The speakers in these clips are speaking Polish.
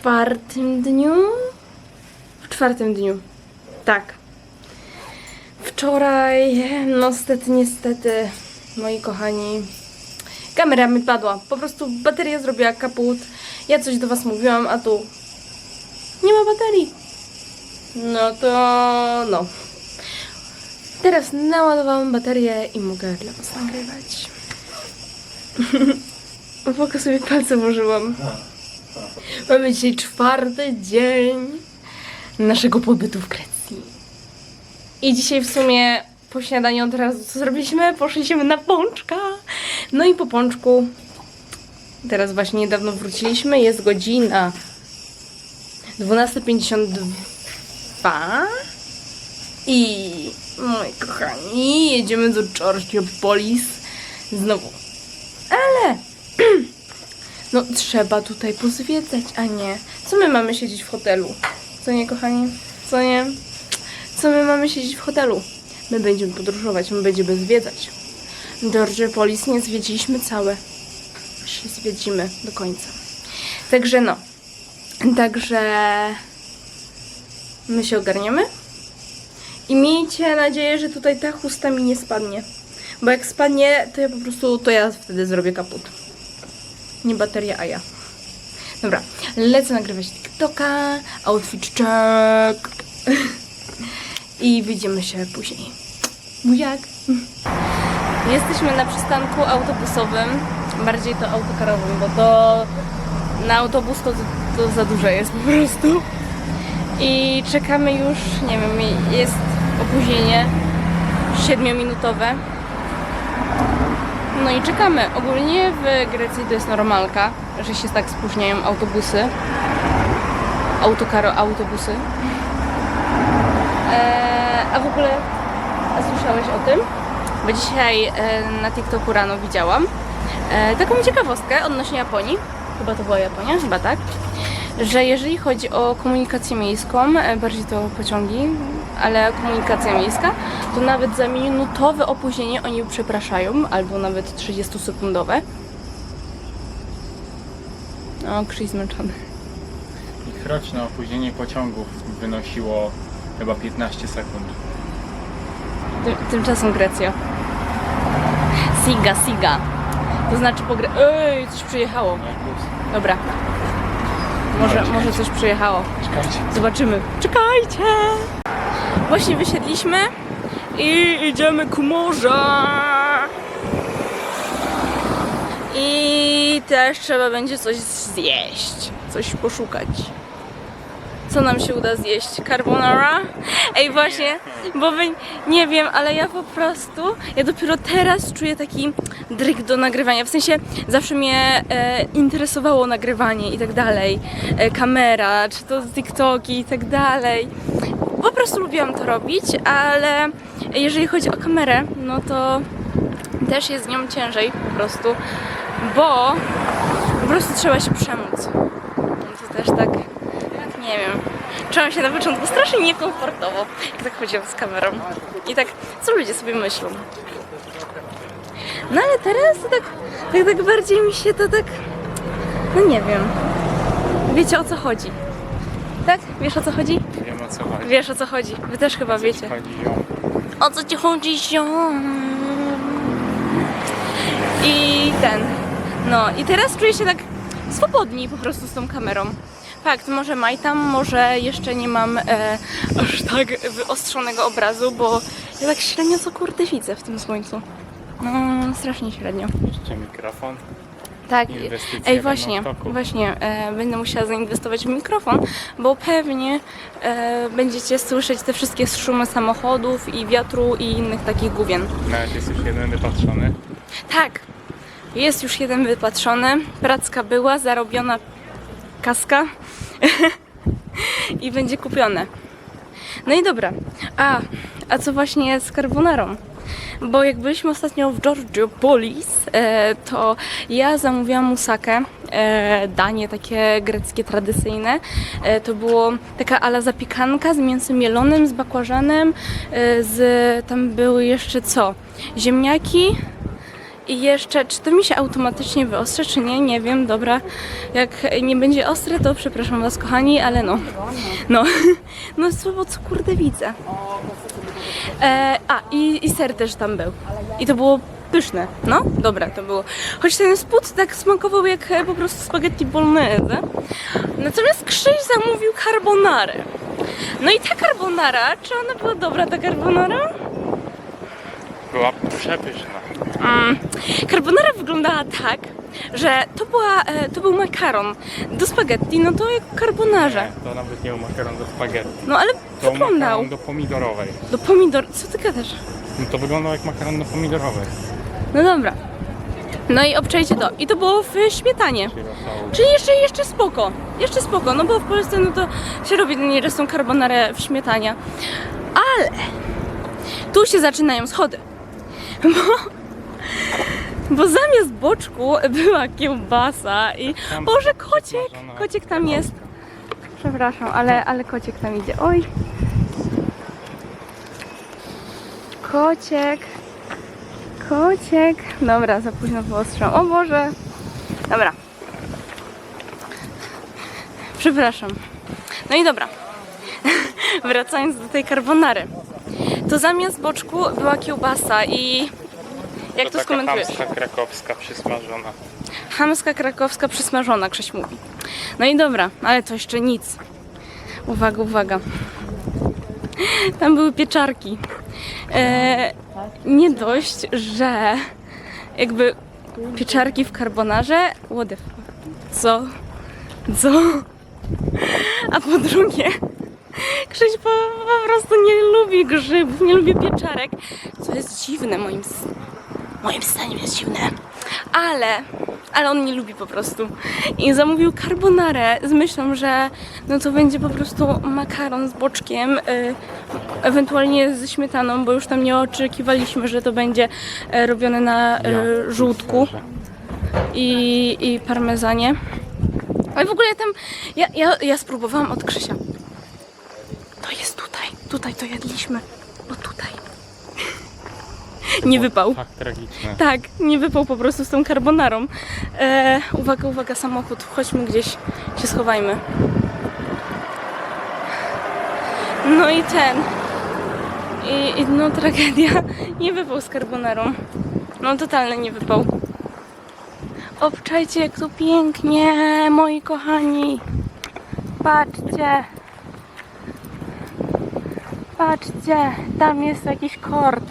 Czwartym dniu. W czwartym dniu. Tak. Wczoraj, no niestety, niestety, moi kochani, kamera mi padła. Po prostu bateria zrobiła kaput. Ja coś do was mówiłam, a tu nie ma baterii. No to no. Teraz naładowałam baterię i mogę dla was nagrywać. Oko sobie palce włożyłam. Mamy dzisiaj czwarty dzień naszego pobytu w Grecji. I dzisiaj w sumie po śniadaniu od razu co zrobiliśmy? Poszliśmy na pączka. No i po pączku teraz właśnie niedawno wróciliśmy. Jest godzina 12.52 i moi kochani, jedziemy do Georgiopolis znowu. No trzeba tutaj pozwiedzać, a nie. Co my mamy siedzieć w hotelu? Co nie, kochani? Co nie? Co my mamy siedzieć w hotelu? My będziemy podróżować, my będziemy zwiedzać. Georgiopolis nie zwiedziliśmy całe. Się zwiedzimy do końca. Także no. Także my się ogarniemy. I miejcie nadzieję, że tutaj ta chusta mi nie spadnie. Bo jak spadnie, to ja po prostu, to ja wtedy zrobię kaput. Nie bateria, a ja. Dobra, lecę nagrywać TikToka, outfit check. I widzimy się później. Bujak. Jesteśmy na przystanku autobusowym, bardziej to autokarowym, bo to na autobus to, to za duże jest po prostu. I czekamy już, nie wiem, jest opóźnienie 7-minutowe. No i czekamy. Ogólnie w Grecji to jest normalka, że się tak spóźniają autobusy. Autokaro, autobusy. Eee, a w ogóle słyszałeś o tym? Bo dzisiaj e, na TikToku rano widziałam e, taką ciekawostkę odnośnie Japonii. Chyba to była Japonia, chyba tak. Że jeżeli chodzi o komunikację miejską, e, bardziej to pociągi, ale komunikacja miejska, to nawet za minutowe opóźnienie oni przepraszają, albo nawet 30-sekundowe. O, Krzyś zmęczony. Ich roczne opóźnienie pociągów wynosiło chyba 15 sekund. Tym, tymczasem Grecja. Siga, siga. To znaczy po Gre... Ej, coś przyjechało. Bus. Dobra. Może, może coś przyjechało. Czekajcie. Zobaczymy. Czekajcie! Właśnie wysiedliśmy i idziemy ku morzu. I też trzeba będzie coś zjeść, coś poszukać. Co nam się uda zjeść? Carbonara? Ej, właśnie, bo wy, nie wiem, ale ja po prostu, ja dopiero teraz czuję taki dryg do nagrywania. W sensie zawsze mnie e, interesowało nagrywanie i tak dalej. E, kamera, czy to TikToki i tak dalej. Po prostu lubiłam to robić, ale jeżeli chodzi o kamerę, no to też jest z nią ciężej po prostu, bo po prostu trzeba się przemóc. To też tak nie wiem. Czułam się na początku strasznie niekomfortowo, jak tak chodziłam z kamerą. I tak, co ludzie sobie myślą? No ale teraz to tak, tak, tak bardziej mi się to tak, no nie wiem. Wiecie o co chodzi? Tak? Wiesz o co chodzi? Wiem o co chodzi. Wiesz o co chodzi. Wy też chyba wiecie. Chodzi ją. O co ci chodzi, ziom? I ten. No i teraz czuję się tak swobodniej po prostu z tą kamerą. Fakt, może majtam, może jeszcze nie mam e, aż tak wyostrzonego obrazu, bo ja tak średnio co kurde widzę w tym słońcu. No, strasznie średnio. Jeszcze mikrofon. Tak, ej właśnie, właśnie, e, będę musiała zainwestować w mikrofon, bo pewnie e, będziecie słyszeć te wszystkie szumy samochodów i wiatru i innych takich główien. Nawet jest już jeden wypatrzony. Tak, jest już jeden wypatrzony, pracka była, zarobiona kaska i będzie kupione. No i dobra, a, a co właśnie z carbonarą? Bo jak byliśmy ostatnio w Georgiopolis, e, to ja zamówiłam musakę, e, danie takie greckie tradycyjne. E, to było taka ala zapiekanka z mięsem mielonym, z bakłażanem, z tam były jeszcze co? Ziemniaki, i jeszcze, czy to mi się automatycznie wyostrzy, czy nie, nie wiem, dobra. Jak nie będzie ostre, to przepraszam Was, kochani, ale no. No, no słowo, co kurde widzę. E, a, i, i ser też tam był. I to było pyszne. No, dobra, to było. Choć ten spód tak smakował jak e, po prostu spaghetti bolognese. Natomiast Krzyś zamówił carbonarę. No i ta carbonara, czy ona była dobra, ta carbonara? Była przepyszna. Mm, carbonara wyglądała tak, że to, była, e, to był makaron do spaghetti, no to jak carbonarze. To nawet nie był makaron do spaghetti. No ale To wyglądał makaron do pomidorowej. do pomidor. Co ty gadasz? No to wyglądał jak makaron do pomidorowej. No dobra. No i obczajcie to. I to było w śmietanie. Czyli rosołu. Czyli jeszcze, jeszcze spoko. Jeszcze spoko, no bo w Polsce no to się robi nieraz tą carbonarę w śmietanie. Ale tu się zaczynają schody. Bo, bo zamiast boczku była kiełbasa i... Tam Boże, kociek! Kociek tam jest. Przepraszam, ale, ale kociek tam idzie. Oj. Kociek. Kociek. Dobra, za późno wyostrzam. O Boże. Dobra. Przepraszam. No i dobra. Wracając do tej carbonary. To zamiast boczku była kiełbasa i... Jak to, taka skomentujesz? chamska krakowska przysmażona. Chamska krakowska przysmażona, Krzyś mówi. No i dobra, ale to jeszcze nic. Uwaga, uwaga. Tam były pieczarki. E, nie dość, że jakby pieczarki w carbonarze. What? Co? Co? A po drugie, Krzyś po, po prostu nie lubi grzybów, nie lubi pieczarek. Co jest dziwne moim zdaniem. Moim zdaniem jest dziwne. Ale, ale on nie lubi po prostu. I zamówił carbonarę z myślą, że no to będzie po prostu makaron z boczkiem, y, ewentualnie ze śmietaną, bo już tam nie oczekiwaliśmy, że to będzie e, robione na e, żółtku i, i parmezanie. Ale w ogóle ja tam, ja, ja, ja spróbowałam od Krzysia. To jest tutaj, tutaj to jedliśmy. Nie wypał. Tak tragiczne. Tak, nie wypał po prostu z tą carbonarą. E, uwaga, uwaga, samochód. Chodźmy gdzieś, się schowajmy. No i ten. I, i no tragedia. Nie wypał z carbonarą. No totalnie nie wypał. Obczajcie, jak tu pięknie, moi kochani. Patrzcie. Patrzcie, tam jest jakiś kord,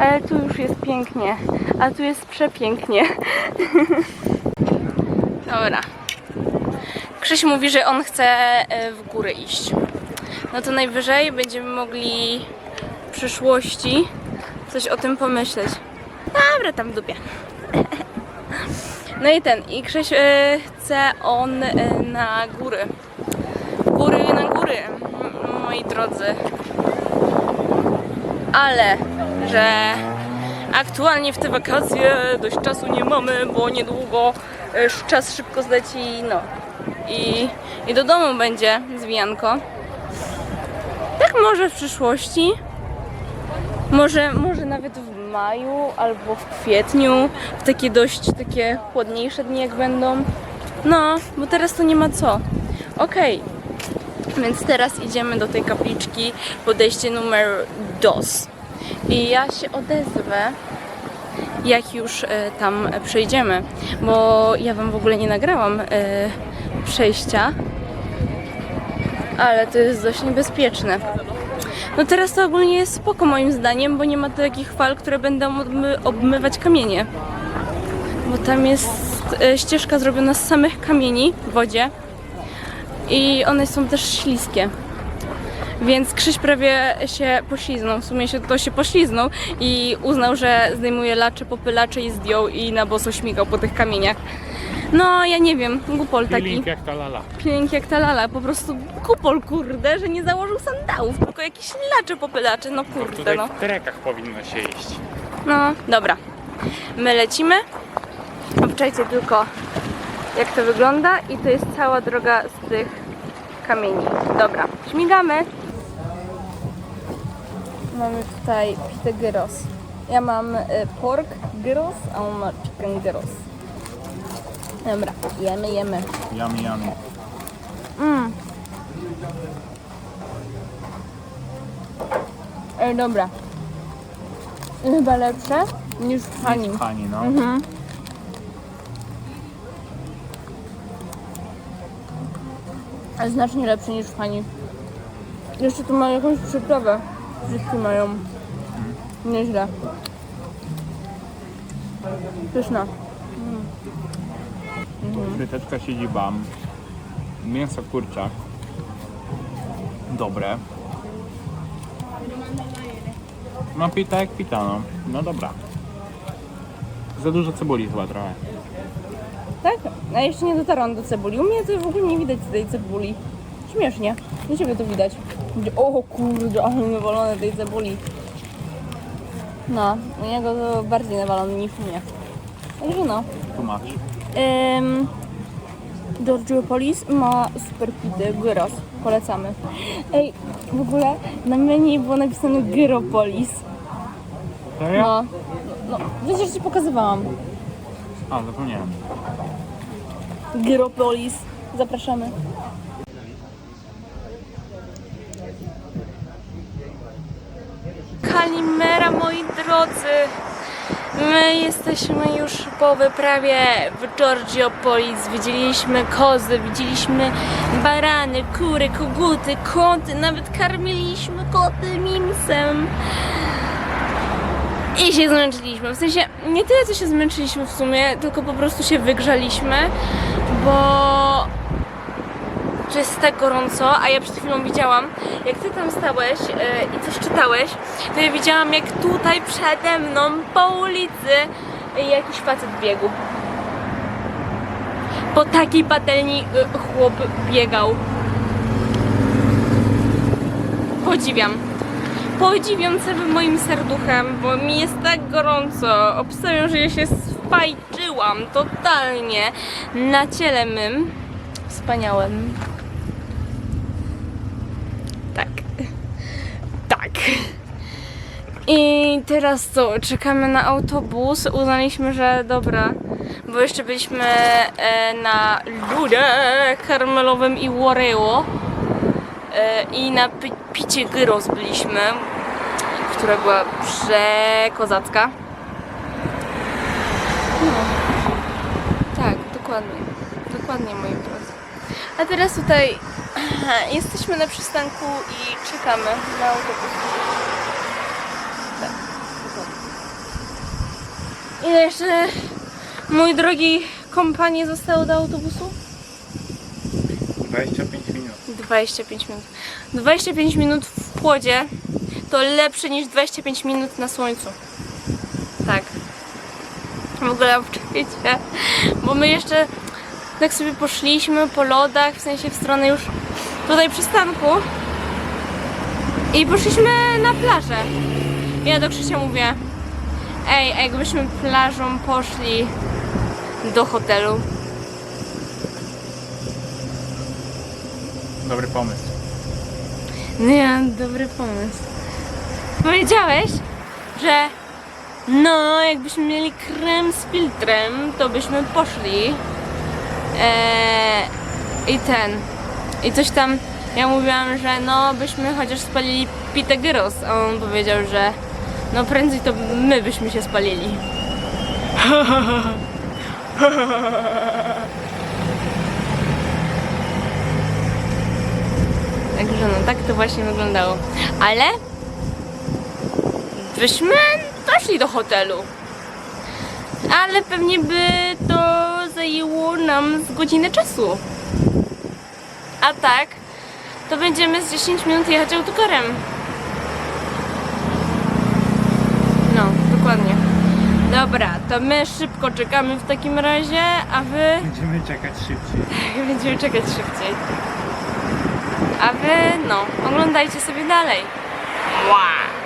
ale tu już jest pięknie, a tu jest przepięknie. Dobra. Krzyś mówi, że on chce e, w górę iść. No to najwyżej będziemy mogli w przyszłości coś o tym pomyśleć. Dobra, tam w dupie. No i ten, i Krzyś e, chce on e, na góry. Góry na góry, moi drodzy ale że aktualnie w te wakacje dość czasu nie mamy, bo niedługo e, czas szybko zleci, no i, i do domu będzie zwijanko. Tak może w przyszłości, może, może nawet w maju albo w kwietniu, w takie dość takie chłodniejsze dni jak będą. No, bo teraz to nie ma co. Okej, więc teraz idziemy do tej kapliczki, podejście numer dos. I ja się odezwę, jak już e, tam przejdziemy, bo ja Wam w ogóle nie nagrałam e, przejścia, ale to jest dość niebezpieczne. No teraz to ogólnie jest spoko moim zdaniem, bo nie ma takich fal, które będą obmy, obmywać kamienie. Bo tam jest e, ścieżka zrobiona z samych kamieni w wodzie i one są też śliskie. Więc Krzyś prawie się pośliznął, w sumie się to się pośliznął i uznał, że zdejmuje lacze, popylacze i zdjął i na boso śmigał po tych kamieniach. No, ja nie wiem, gupol taki. Feeling jak ta lala. Pięknie jak ta lala, po prostu kupol kurde, że nie założył sandałów, tylko jakieś lacze popylacze, no kurde Tutaj no. w trekach powinno się iść. No, dobra. My lecimy. Obczajcie tylko jak to wygląda i to jest cała droga z tych kamieni. Dobra, śmigamy. Mamy tutaj Pitegeros. Ja mam y, pork gyros, a on ma chicken gyros. Dobra, jemy, jemy. Yummy, yummy. Mm. Ej, dobra. Chyba lepsze niż w Hani. Pani, no. Mhm. Ale znacznie lepsze niż w Hani. Jeszcze tu mają jakąś przyprawę. Wszystkie mają. Nieźle. Pyszna. Fryteczka siedziba. Mięso kurczak. Dobre. No pita jak pita, no. No dobra. Za dużo cebuli chyba trochę. Tak? A jeszcze nie dotarłam do cebuli. U mnie to w ogóle nie widać tej cebuli. Śmiesznie. U ciebie to widać. O kurde, ale nawalone tej cebuli. No, u niego to bardziej nawalony niż u mnie. Także no. Tłumacz. Ym, Georgiopolis ma super pity, gyros. Polecamy. Ej, w ogóle na menu było napisane Gyropolis. Serio? No, no, przecież ci pokazywałam. A, zapomniałem. Gyropolis. Zapraszamy. Kalimera, moi drodzy. My jesteśmy już po wyprawie w Georgiopolis. Widzieliśmy kozy, widzieliśmy barany, kury, koguty, koty. Nawet karmiliśmy koty mimsem. I się zmęczyliśmy. W sensie nie tyle, co się zmęczyliśmy w sumie, tylko po prostu się wygrzaliśmy, bo jest tak gorąco, a ja przed chwilą widziałam, jak ty tam stałeś e, i coś czytałeś, to ja widziałam, jak tutaj przede mną po ulicy jakiś facet biegł. Po takiej patelni e, chłop biegał. Podziwiam. Podziwiam całym moim serduchem, bo mi jest tak gorąco. Obstawiam, że ja się spajczyłam totalnie na ciele mym. Wspaniałym. Tak. Tak. I teraz co? Czekamy na autobus. Uznaliśmy, że dobra, bo jeszcze byliśmy e, na ludzie karmelowym i Wareo. E, I na pi- picie gyros byliśmy, która była przekozacka. No. Tak, dokładnie. Dokładnie, moi drodzy. A teraz tutaj jesteśmy na przystanku i czekamy na autobus. Tak. Ile jeszcze, mój drogi kompanie, zostało do autobusu? 25 minut. 25 minut. 25 minut w chłodzie to lepsze niż 25 minut na słońcu. Tak. W ogóle bo my jeszcze tak sobie poszliśmy po lodach, w sensie w stronę już tutaj przystanku i poszliśmy na plażę. Ja do Krzysia mówię, ej, a jakbyśmy plażą poszli do hotelu, Dobry pomysł. Nie, dobry pomysł. Powiedziałeś, że no, jakbyśmy mieli krem z filtrem, to byśmy poszli. Eee, I ten. I coś tam. Ja mówiłam, że no, byśmy chociaż spalili pitę a on powiedział, że no prędzej to my byśmy się spalili. Także no, tak to właśnie wyglądało. Ale byśmy doszli do hotelu. Ale pewnie by to zajęło nam z godzinę czasu. A tak, to będziemy z 10 minut jechać autokarem. No, dokładnie. Dobra, to my szybko czekamy w takim razie, a wy Będziemy czekać szybciej. będziemy czekać szybciej. A wy, no, oglądajcie sobie dalej. Wow.